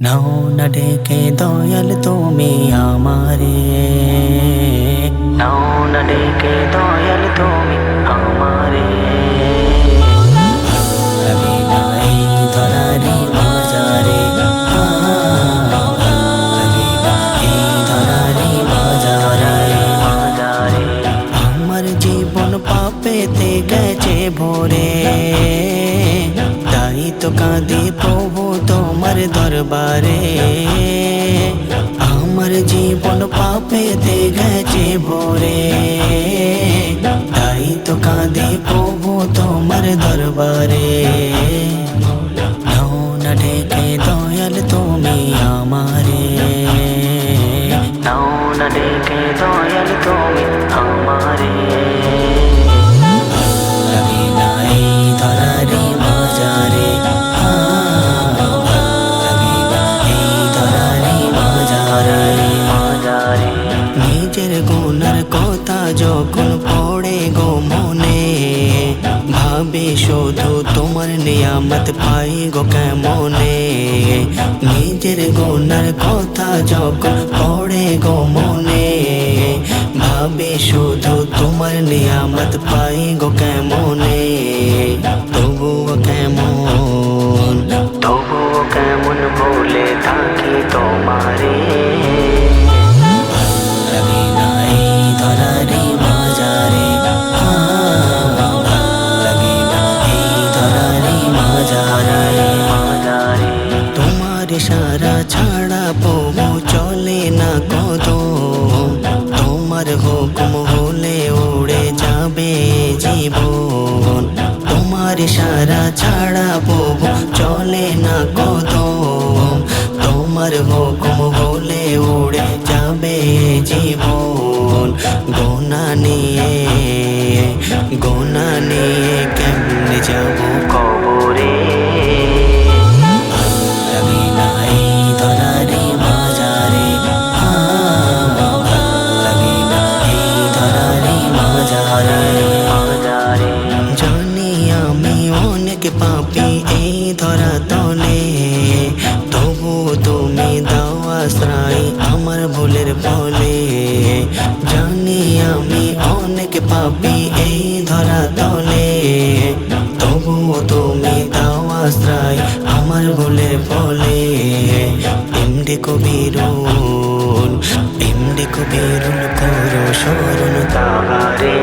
নাও না ডেকে দয়াল তুমি আমারে। নাও না ডেকে দয়াল তুমি আমারে। জীবন গেছে ভরে। তাই তো কাঁদি প্রভু তোমার দরবারে। আমার জীবন পাপে পাপেতে গেছে ভরে। তাই তো কাঁদে প্রভু তোমার দরবারে। নিজের গুণের কথা যখন পড়ে গো মনে, ভাবে শুধু তোমার নিয়ামত পাই গো কেমনে। নিজের গুণের কথা যখন পড়ে গো মনে, ভাবে শুধু তোমার নিয়ামত পাই গো কেমনে। সারা ছাড়া প্রভু চলে না কদম তোমার হুকুম হলে উড়ে যাবে জীবন তোমার সারা ছাড়া প্রভু চলে না কদম তোমার হুকুম হলে উড়ে যাবে জীবন গোনা নিয়ে গোনা নিয়ে কেমনে যাব পাপি এই ধরা তলে। তবু তুমি দাও আশ্রয় আমার ভুলের ফলে। জানি আমি অনেক পাপি এই ধরা তলে। তবু তুমি দাও আশ্রয় আমার ভুলের ফলে। এমডি কবিরুল এমডি কবিরুল করো স্মরণ তাহারে।